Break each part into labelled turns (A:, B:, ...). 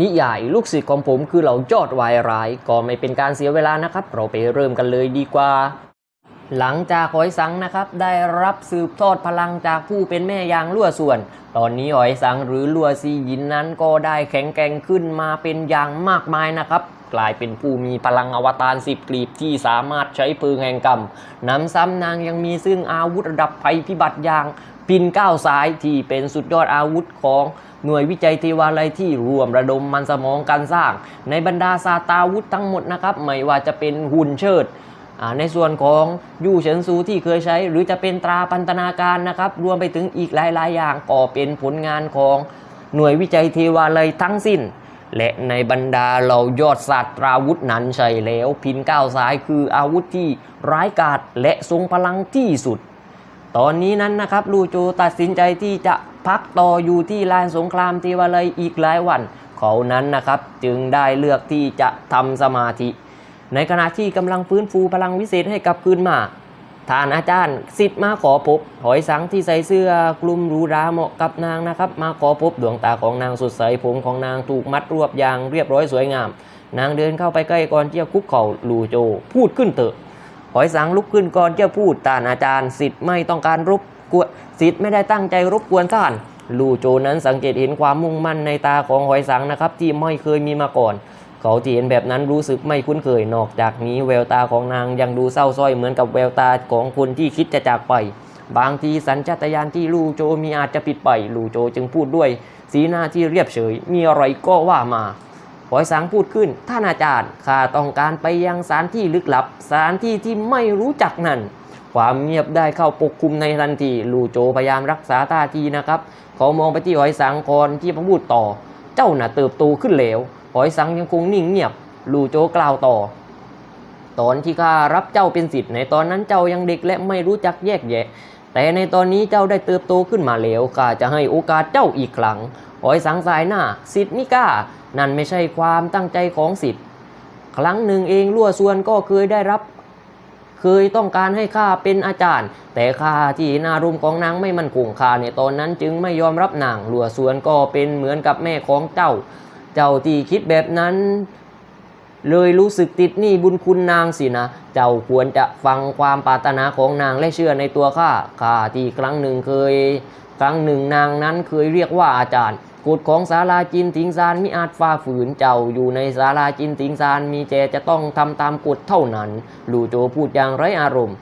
A: นิยายลูกศิษย์ของผมคือเหล่ายอดวายร้ายก็ไม่เป็นการเสียเวลานะครับ เราไปเริ่มกันเลยดีกว่า หลังจากหอยสังนะครับได้รับสืบทอดพลังจากผู้เป็นแม่ยางลั่วส่วน ตอนนี้หอยสังหรือลั่วซีหยินนั้นก็ได้แข็งแกร่งขึ้นมาเป็นอย่างมากมายนะครับกลายเป็นผู้มีพลังอวตารสิบกลีบที่สามารถใช้ปืนแห่งกรรมนำซ้ำนางยังมีซึ่งอาวุธระดับภัยพิบัติอย่าง ปินก้าวสายที่เป็นสุดยอดอาวุธของ หน่วยวิจัยเทวาลัยที่รวมระดมมันสมองการสร้าง ในบรรดาซาตาวุธทั้งหมดนะครับ ไม่ว่าจะเป็นหุ่นเชิดในส่วนของยู่เฉินซูที่เคยใช้ หรือจะเป็นตราพันธนาการนะครับ รวมไปถึงอีกหลาย ๆ อย่างก็เป็นผลงานของหน่วยวิจัยเทวาลัยทั้งสิ้น และในบรรดาเรายอดศาสตราวุธนั้นใช่แล้ว พินก้าวสายคืออาวุธที่ร้ายกาจและทรงพลังที่สุด ตอนนี้นั้นนะครับลูโจตัดสินใจที่จะ พักต่ออยู่ที่ลานสงครามเทวาลัยอีกหลายวัน เขานั้นนะครับจึงได้เลือกที่จะทำสมาธิ ในขณะที่กำลังฟื้นฟูพลังวิเศษให้กลับคืนมาท่านอาจารย์สิทธิ์มาขอพบ หอยสังที่ใส่เสื้อกลุ่มรูราเหมาะกับนางนะครับ มาขอพบดวงตาของนางสดใสผมของนางถูกมัดรวบอย่างเรียบร้อยสวยงาม นางเดินเข้าไปใกล้ก่อนที่จะคุกเข่าลูโจ พูดขึ้นเถอะ อยสังลุกขึ้นก่อนจะพูดตานอาจารย์สิทธิ์ไม่ต้องการรบกวนสิทธิ์ไม่ได้ตั้งใจรบกวนท่านลู่โจนั้นสังเกตเห็นความมุ่งมั่นในตาของหอยสังนะครับ ที่ไม่เคยมีมาก่อน เขาที่เห็นแบบนั้นรู้สึกไม่คุ้นเคยนอกจากนี้แววตาของนางยังดูเศร้าส้อยเหมือนกับแววตาของคนที่คิดจะจากไป บางทีสัญชาตญาณที่ลู่โจมีอาจจะผิดไปลู่โจจึงพูดด้วย สีหน้าที่เรียบเฉย มีอะไรก็ว่ามา หอยสังพูดขึ้น ท่านอาจารย์ ข้าต้องการไปยังสถานที่ลึกลับสถานที่ที่ไม่รู้จักนั่น ความเงียบได้เข้าปกคลุมในทันที ลูโจพยายามรักษาท่าทีนะครับ เขามองไปที่หอยสังก่อนที่จะพูดต่อ เจ้าน่ะเติบโตขึ้นแล้วหอยสังยังคงนิ่งเงียบ ลูโจกล่าวต่อ ตอนที่ข้ารับเจ้าเป็นสิทธิ์ในตอนนั้นเจ้ายังเด็กและไม่รู้จักแยกแยะ แต่ในตอนนี้เจ้าได้เติบโตขึ้นมาแล้วข้าจะให้โอกาสเจ้าอีกครั้งหอยสังสายหน้าสิทธิ์มิก้า นั่นไม่ใช่ความตั้งใจของสิทธิ์ครั้งหนึ่งเองลั่วส่วนก็เคยได้รับ เคยต้องการให้ข้าเป็นอาจารย์ แต่ข้าที่นารุมของนางไม่มั่นคงข้าในตอนนั้นจึงไม่ยอมรับนางลั่วส่วนก็เป็นเหมือนกับแม่ของเจ้า เจ้าที่คิดแบบนั้น เลยรู้สึกติดหนี้บุญคุณนางสินะ เจ้าควรจะฟังความปรารถนาของนางและเชื่อในตัวข้าข้าที่ครั้งหนึ่งเคย ครั้งหนึ่งนางนั้นเคยเรียกว่าอาจารย์ กฎของศาลาจินติงซานมิอาจฝ่าฝืนเจ้าอยู่ในศาลาจินติงซานมีเจจะต้องทำตามกฎเท่านั้น ลูโจพูดอย่างไร้อารมณ์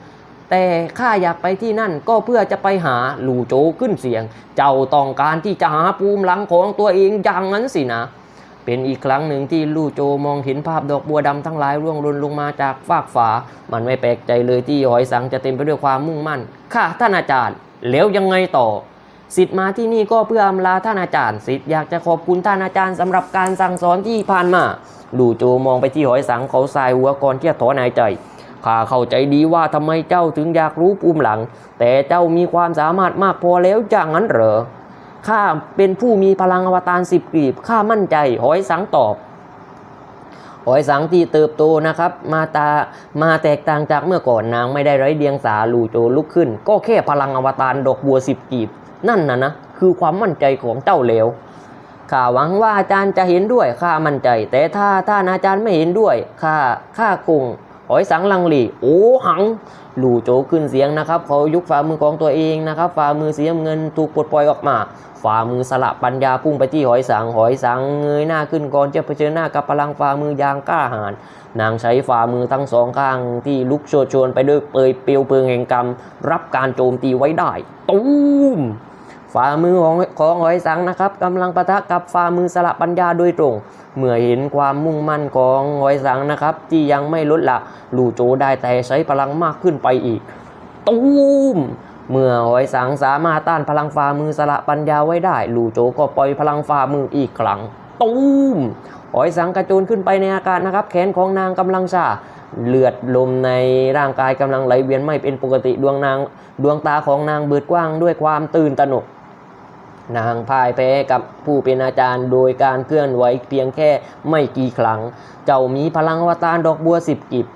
A: แต่ข้าอยากไปที่นั่นก็เพื่อจะไปหาลูโจขึ้นเสียง เจ้าต้องการที่จะหาภูมิหลังของตัวเองอย่างนั้นสินะเป็นอีกครั้งหนึ่งที่ลู่โจมองเห็นภาพดอกบัวดำทั้งหลายร่วงหล่นลงมาจากฟากฝา มันไม่แปลกใจเลยที่หอยสังจะเต็มไปด้วยความมุ่งมั่น ค่ะท่านอาจารย์ แล้วยังไงต่อ สิทธิ์มาที่นี่ก็เพื่ออำลาท่านอาจารย์สิทธิ์อยากจะขอบคุณท่านอาจารย์สำหรับการสั่งสอนที่ผ่านมาลู่โจมองไปที่หอยสังเขาสายหัวก่อนที่จะถอนหายใจข้าเข้าใจดีว่าทำไมเจ้าถึงอยากรู้ภูมิหลัง แต่เจ้ามีความสามารถมากพอแล้วอย่างนั้นเหรอข้าเป็นผู้มีพลังอวตารสิบกลีบข้ามั่นใจหอยสังตอบหอยสังที่เติบโตนะครับ มาตามาแตกต่างจากเมื่อก่อนนางไม่ได้ไร้เดียงสาลูโจลุกขึ้น ก็แค่พลังอวตารดอกบัวสิบกลีบ นั่นนะนะคือความมั่นใจของเจ้าเลวข้าหวังว่าอาจารย์จะเห็นด้วยข้ามั่นใจ แต่ถ้าท่านอาจารย์ไม่เห็นด้วยข้าข้าคง หอยสังลังหลีโอ้หังหลู่โจขึ้นเสียงนะครับเขายุกฝ่ามือของตัวเองนะครับฝ่ามือเสีน้ำเงินถูกปลดปล่อยออกมาฝ่ามือสละปัญญาพุ่งไปที่หอยสังหอยสังเงยหน้าขึ้นก่อนจะเผชิญหน้ากับพลังฝ่ามือยางกล้าหาญนางใช้ฝ่ามือทั้งสองข้างที่ลุกโชนชวนไปด้วยเปยเปลวเพลิงแห่งกรรม รับการโจมตีไว้ได้ ตูม ฝ่ามือของของหอยสังนะครับกำลังปะทะกับฝ่ามือสละปัญญาโดยตรง เมื่อเห็นความมุ่งมั่นของหอยสังนะครับ ที่ยังไม่ลดละลู่โจได้แต่ใช้พลังมากขึ้นไปอีกตูมเมื่อหอยสังสามารถต้านพลังฝ่ามือสละปัญญาไว้ได้ ลู่โจก็ปล่อยพลังฝ่ามืออีกครั้งตูมหอยสังกระโจนขึ้นไปในอากาศนะครับ แขนของนางกำลังชาเลือดลมในร่างกายกำลังไหลเวียนไม่เป็นปกติดวงนาง ดวงตาของนางเบิดกว้างด้วยความตื่นตระหนก นางพ่ายแพ้กับผู้เป็นอาจารย์โดยการเคลื่อนไหวเพียงแค่ไม่กี่ครั้ง เจ้ามีพลังอวตารดอกบัวสิบกิบ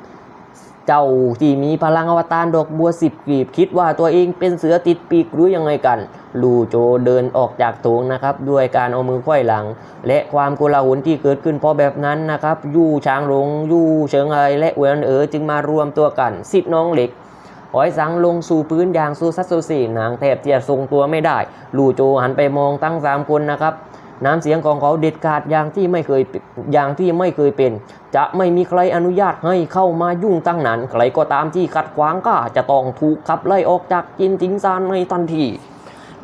A: เจ้าที่มีพลังอวตารดอกบัวสิบกลีบคิดว่าตัวเองเป็นเสือติดปีกหรือยังไงกัน ลูโจเดินออกจากโถงนะครับ ด้วยการเอามือไขว้หลัง และความโกลาหลที่เกิดขึ้นเพราะแบบนั้นนะครับ ยู่ช้างหลงยู่เฉิงไอและเวนเอ๋อจึงมารวมตัวกันสิทธิ์น้องเหล็ก หอยสังลงสู่พื้นอย่างซูซัสซูซีนางแทบจะทรงตัวไม่ได้ ลู่โจหันไปมองทั้งสามคนนะครับน้ำเสียงของเขาเด็ดขาดอย่างที่ไม่เคยอย่างที่ไม่เคยเป็น จะไม่มีใครอนุญาตให้เข้ามายุ่งตั้งนั้นใครก็ตามที่ขัดขวางก็จะต้องถูกขับไล่ออกจากจินจิงซานในทันที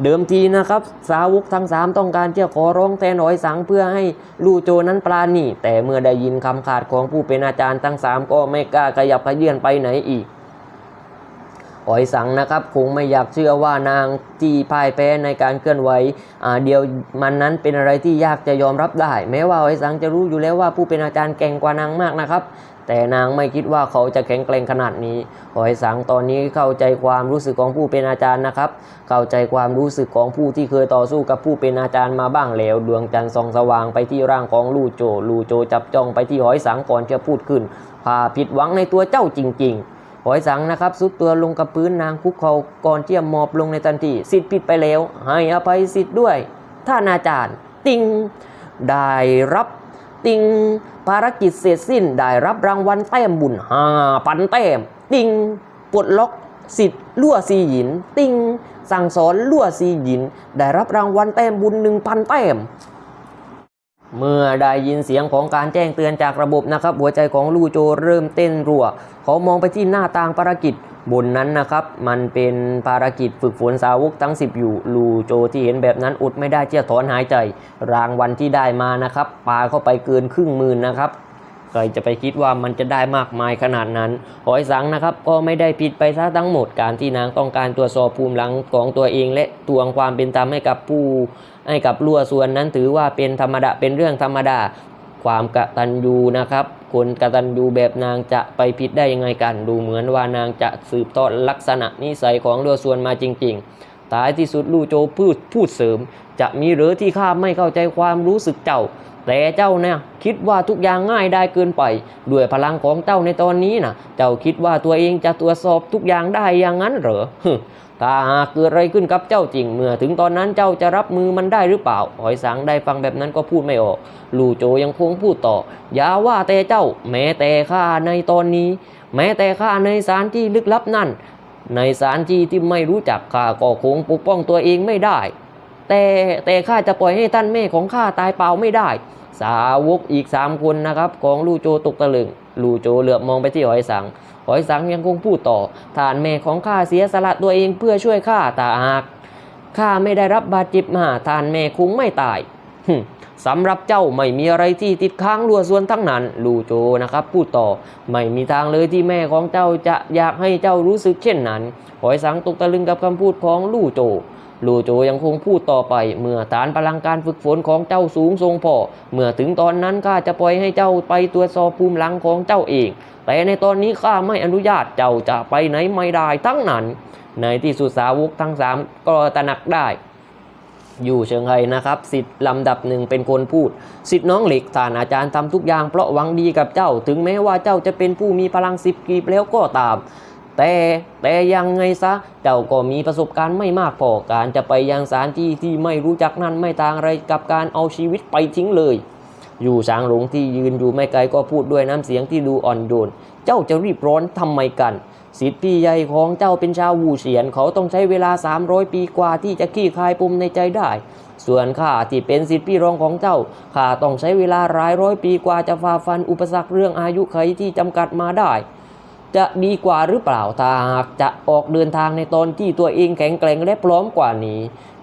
A: เดิมทีนะครับ สาวกทั้งสามต้องการจะขอร้องแทนหอยสังเพื่อให้ลู่โจนั้นปราณีแต่เมื่อได้ยินคำขาดของผู้เป็นอาจารย์ทั้งสามก็ไม่กล้าขยับขยื่นไปไหนอีก หอยสังนะครับคงไม่อยากเชื่อว่านางที่พ่ายแพ้ในการเคลื่อนไหวอ่าเดียวมันนั้นเป็นอะไรที่ยากจะยอมรับได้ แม้ว่าหอยสังจะรู้อยู่แล้วว่าผู้เป็นอาจารย์เก่งกว่านางมากนะครับ แต่นางไม่คิดว่าเขาจะแข็งแกร่งขนาดนี้หอยสังตอนนี้เข้าใจความรู้สึกของผู้เป็นอาจารย์นะครับ เข้าใจความรู้สึกของผู้ที่เคยต่อสู้กับผู้เป็นอาจารย์มาบ้างแล้ว ดวงจันทร์ส่องสว่างไปที่ร่างของลู่โจ ลู่โจจับจ้องไปที่หอยสังก่อนจะพูดขึ้นพาผิดหวังในตัวเจ้าจริง ๆ หอยสังนะครับซุดตัวลงกับพื้นนางคุกเขาก่อนเที่ยมมอบลงในทันทีสิทธิ์ผิดไปแล้ว ให้อภัยสิทธิ์ด้วย ท่านอาจารย์ ติงได้รับติงภารกิจเสร็จสิ้นได้รับรางวัลแต้มบุญห้าพันแต้ม ติงปลดล็อกสิทธิ์ลั่วซีหยิน ติงสั่งสอนลั่วซีหยิน ได้รับรางวัลแต้มบุญหนึ่งพันแต้ม เมื่อได้ยินเสียงของการแจ้งเตือนจากระบบนะครับ หัวใจของลู่โจเริ่มเต้นรัวเขามองไปที่หน้าต่างภารกิจบนนั้นนะครับ มันเป็นภารกิจฝึกฝนสาวกทั้ง 10 อยู่ ลู่โจที่เห็นแบบนั้นอดไม่ได้ที่จะถอนหายใจ รางวัลที่ได้มานะครับปาเข้าไปเกินครึ่งหมื่นนะครับ ใครจะไปคิดว่ามันจะได้มากมายขนาดนั้น หอยสังนะครับ ก็ไม่ได้ผิดไปซะทั้งหมดการที่นางต้องการตรวจสอบภูมิหลังของตัวเอง และตวงความเป็นธรรมให้กับผู้ให้กับลัวส่วนนั้นถือว่าเป็นธรรมดาเป็นเรื่องธรรมดาความกตัญญูนะครับคนกตัญญูแบบนางจะไปผิดได้ยังไงกัน ดูเหมือนว่านางจะสืบทอดลักษณะนิสัยของลัวส่วนมาจริงๆท้ายที่สุดลู่โจพูดพูดเสริม จะมีหรือที่ข้าไม่เข้าใจความรู้สึกเจ้า แต่เจ้าเนี่ยคิดว่าทุกอย่างง่ายได้เกินไป ด้วยพลังของเจ้าในตอนนี้นะเจ้าคิดว่าตัวเองจะตรวจสอบทุกอย่างได้อย่างนั้นเหรอฮึถ้าหากเกิดอะไรขึ้นกับเจ้าจริงเมื่อถึงตอนนั้นเจ้าจะรับมือมันได้หรือเปล่า หอยสังได้ฟังแบบนั้นก็พูดไม่ออก ลู่โจยังคงพูดต่อ อย่าว่าแต่เจ้า แม้แต่ข้าในตอนนี้ แม้แต่ข้าในสารที่ลึกลับนั่น ในสารที่ที่ไม่รู้จักข้าก็คงปกป้องตัวเองไม่ได้ แต่แต่ข้าจะปล่อยให้ท่านแม่ของข้าตายเปล่าไม่ได้ สาวกอีกสามคนนะครับของลู่โจตกตะลึงลู่โจเหลือบมองไปที่หอยสัง หอยสังยังคงพูดต่อท่านแม่ของข้าเสียสละตัวเองเพื่อช่วยข้าแต่หากข้าไม่ได้รับบาดเจ็บมาท่านแม่คงไม่ตายสำหรับเจ้าไม่มีอะไรที่ติดค้างรัวส่วนทั้งนั้น ลู่โจนะครับ พูดต่อไม่มีทางเลยที่แม่ของเจ้าจะอยากให้เจ้ารู้สึกเช่นนั้น หอยสังตกตะลึงกับคำพูดของลู่โจ ลูโจยังคงพูดต่อไป เมื่อฐานพลังการฝึกฝนของเจ้าสูงทรงพอเมื่อถึงตอนนั้นข้าจะปล่อยให้เจ้าไปตรวจสอบภูมิหลังของเจ้าเอง แต่ในตอนนี้ข้าไม่อนุญาตเจ้าจะไปไหนไม่ได้ทั้งนั้น ในที่สุดสาวกทั้งสามก็ตระหนักได้อยู่เชิงไฮนะครับสิทธิ์ลำดับหนึ่งเป็นคนพูดสิทธิ์น้องเหล็กท่านอาจารย์ทำทุกอย่างเพราะหวังดีกับเจ้า ถึงแม้ว่าเจ้าจะเป็นผู้มีพลังสิบกีบแล้วก็ตาม แต่แต่ยังไงซะเจ้าก็มีประสบการณ์ไม่มากพอการจะไปยังสถานที่ที่ไม่รู้จักนั้นไม่ต่างอะไรกับการเอาชีวิตไปทิ้งเลย อยู่ช้างหลงที่ยืนอยู่ไม่ไกลก็พูดด้วยน้ำเสียงที่ดูอ่อนโยนเจ้าจะรีบร้อนทำไมกันสิทธิพี่ใหญ่ของเจ้าเป็นชาววูเฉียน เขาต้องใช้เวลา 300 ปีกว่าที่จะขี้คายปมในใจได้ ส่วนข้าที่เป็นสิทธิพี่รองของเจ้าข้าต้องใช้เวลาหลายร้อยปีกว่าจะฝ่าฟันอุปสรรคเรื่องอายุไขที่จำกัดมาได้ จะดีกว่าหรือเปล่าถ้าหากจะออกเดินทางในตอนที่ตัวเองแข็งแกร่งและพร้อมกว่านี้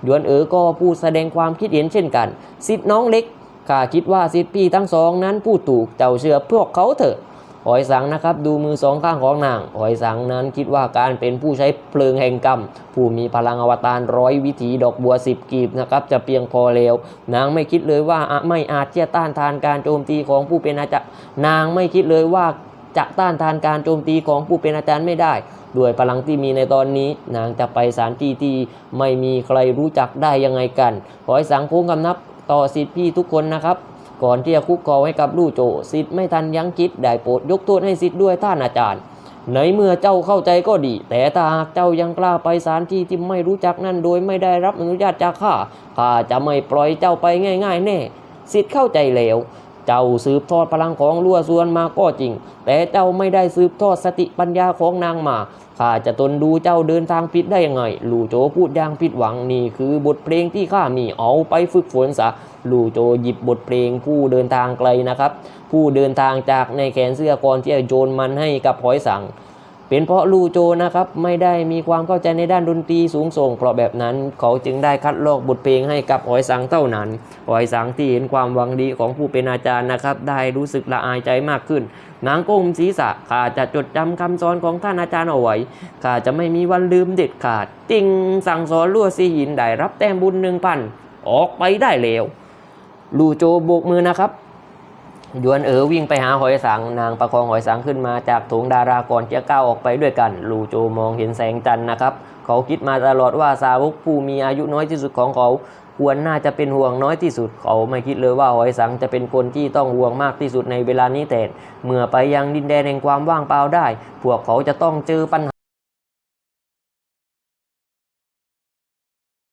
A: ยวนเอ๋อก็พูดแสดงความคิดเห็นเช่นกันสิทธิ์น้องเล็กข้าคิดว่าสิทธิ์พี่ทั้งสองนั้นพูดถูกเจ้าเชื่อพวกเขาเถอะหอยสังนะครับดูมือสองข้างของนางหอยสังนั้นคิดว่าการเป็นผู้ใช้เพลิงแห่งกรรม ผู้มีพลังอวตารร้อยวิถีดอกบัวสิบกีบนะครับจะเพียงพอแล้วนางไม่คิดเลยว่าไม่อาจจะต้านทานการโจมตีของผู้เป็นอาจารย์นางไม่คิดเลยว่า จะต้านทานการโจมตีของผู้เป็นอาจารย์ไม่ได้ ด้วยพลังที่มีในตอนนี้ นางจะไปสานที่ที่ไม่มีใครรู้จักได้ยังไงกันหอยสังค้งกำนับต่อสิทธิพี่ทุกคนนะครับ ก่อนที่จะคุกคอให้กับลู่โจสิทธิ์ไม่ทันยั้งคิดได้โปรดยกโทษให้สิทธิ์ด้วยท่านอาจารย์ในเมื่อเจ้าเข้าใจก็ดี แต่ถ้าหากเจ้ายังกล้าไปสานที่ที่ไม่รู้จักนั่นโดยไม่ได้รับอนุญาตจากข้าข้าจะไม่ปล่อยเจ้าไปง่าย ๆ แน่ สิทธิ์เข้าใจแล้ว เจ้าสืบทอดพลังของลัวส่วนมาก็จริง แต่เจ้าไม่ได้สืบทอดสติปัญญาของนางมาข้าจะตนดูเจ้าเดินทางผิดได้ยังไง ลู่โจพูดอย่างผิดหวังนี่คือบทเพลงที่ข้ามีเอาไปฝึกฝนซะลู่โจหยิบบทเพลงผู้เดินทางไกลนะครับ ผู้เดินทางจากในแขนเสื้อก่อนที่จะโยนมันให้กับหอยสัง เป็นเพราะลูโจนะครับไม่ได้มีความเข้าใจในด้านดนตรีสูงส่งเพราะแบบนั้น เขาจึงได้คัดลอกบทเพลงให้กับหอยสังเท่านั้นหอยสังที่เห็นความหวังดีของผู้เป็นอาจารย์นะครับ ได้รู้สึกละอายใจมากขึ้นนางก้มศีรษะข้าจะจดจำคำสอนของท่านอาจารย์เอาไว้ข้าจะไม่มีวันลืมเด็ดขาดจริงสั่งสอนลั่วซีหินได้รับแต้มบุญหนึ่งพันออกไปได้แล้วลูโจโบกมือนะครับ ยวนเอ๋อวิ่งไปหาหอยสัง นางประคองหอยสังขึ้นมาจากถุงดาราก่อนจะก้าวออกไปด้วยกัน ลูโจมองเห็นแสงจันทร์นะครับ เขาคิดมาตลอดว่าสาวกผู้มีอายุน้อยที่สุดของเขาควรน่าจะเป็นห่วงน้อยที่สุด เขาไม่คิดเลยว่าหอยสังจะเป็นคนที่ต้องห่วงมากที่สุดในเวลานี้แต่เมื่อไปยังดินแดนแห่งความว่างเปล่าได้ พวกเขาจะต้องเจอปัญหา